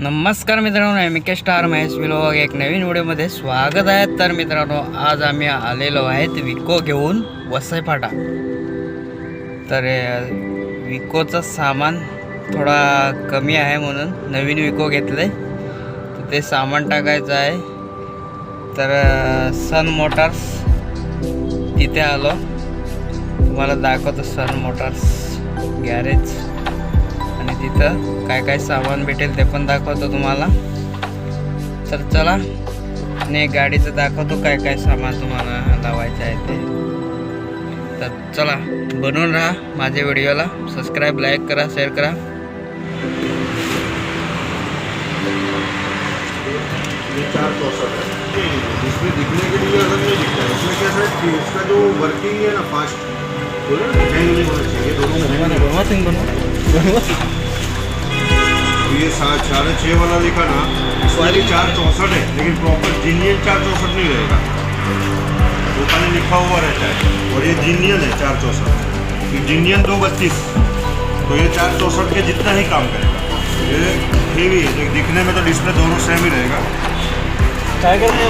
नमस्कार मित्रांनो M K star Mahesh vlog एक नवीन व्हिडिओमध्ये स्वागत आहे. तर मित्रांनो आज आम्ही आलेलो आहेत विको घेऊन वसईफाटा तर विकोचं सामान थोडा कमी आहे म्हणून नवीन विको घेतलं आहे तर ते सामान टाकायचं आहे. तर सन मोटार्स तिथे आलो. तुम्हाला दाखवतो सन मोटार्स गॅरेज आणि तिथं काय काय सामान भेटेल ते पण दाखवतो तुम्हाला. तर चला आणि गाडीचं दाखवतो काय काय सामान तुम्हाला लावायचं आहे ते. तर चला बनवून राहा माझ्या व्हिडिओला. सबस्क्राईब लाईक करा शेअर करा. चार है। इसमें दिखने के लिए अलग नहीं दिखता है इसमें क्या है कि इसका जो वर्किंग है ना फास्ट बोले ना हैंग नहीं होना चाहिए दोनों ये साढ़े छः वाला लिखा ना। इसमें चार चौसठ है लेकिन प्रॉपर जीनियन चार चौसठ नहीं रहेगा। वो खाली लिखा हुआ रहता है और ये जीनियन है चार चौसठ। जीनियन दो बत्तीस। तो ये चार चौसठ के जितना ही काम करेगा। ये हेवी है देख- दिखने में तो डिस्प्ले दोनों सेम ही रहेगा। काय फ़ायदा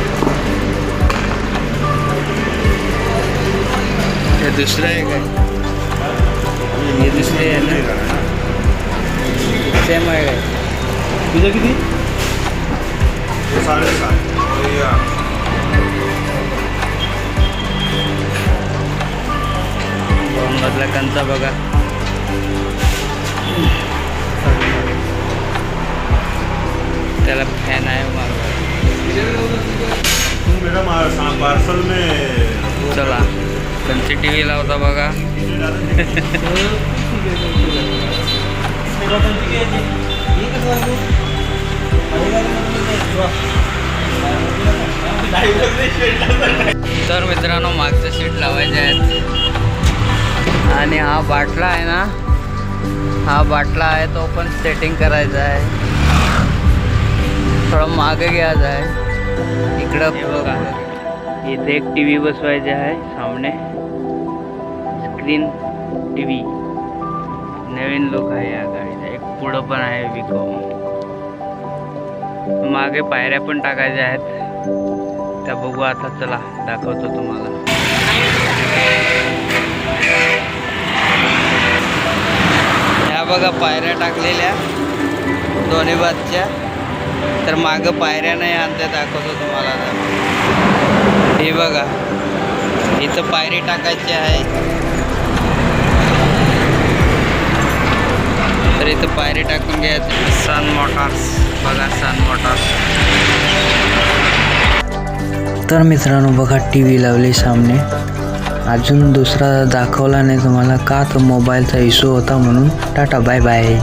हो। दुसरं आहे काय? हे दुसरे आहे नहीं ना? है सेम आहे काय? तुझं किती? ये साढ़े सात और ये. आठ मधला कंचा बघा. त्याला फॅन आहे मागं. तुम मेरा पार्सल में चला. त्यांची टी व्ही लावता बघा. तर मित्रांनो मागचं सीट लावायचे आहेत. आणि हा बाटला आहे ना हा बाटला आहे तो पण सेटिंग करायचा आहे. थोडं मागे घ्यायचा आहे. इकडं बघा. इथे एक टी व्ही बसवायचे आहे सामने स्क्रीन टी व्ही नवीन लुक आहे या गाडीचा एक पुढं पण आहे विको. मागे पायऱ्या पण टाकायच्या आहेत. त्या बघू आता चला दाखवतो तुम्हाला. ह्या बघा पायऱ्या टाकलेल्या दोन्ही बाजच्या. तर मागं पायऱ्या नाही आणते दाखवतो तुम्हाला आता. इथं पायरी टाकायची आहे. तर इथं पायरी टाकून घ्यायचं. सन मोटार्स बघा सन मोटार्स तर मित्रांनो बघा टी व्ही लावली सामने. अजून दुसरा दाखवला नाही तुम्हाला का? तर मोबाईलचा इश्यू होता म्हणून. Tata bye bye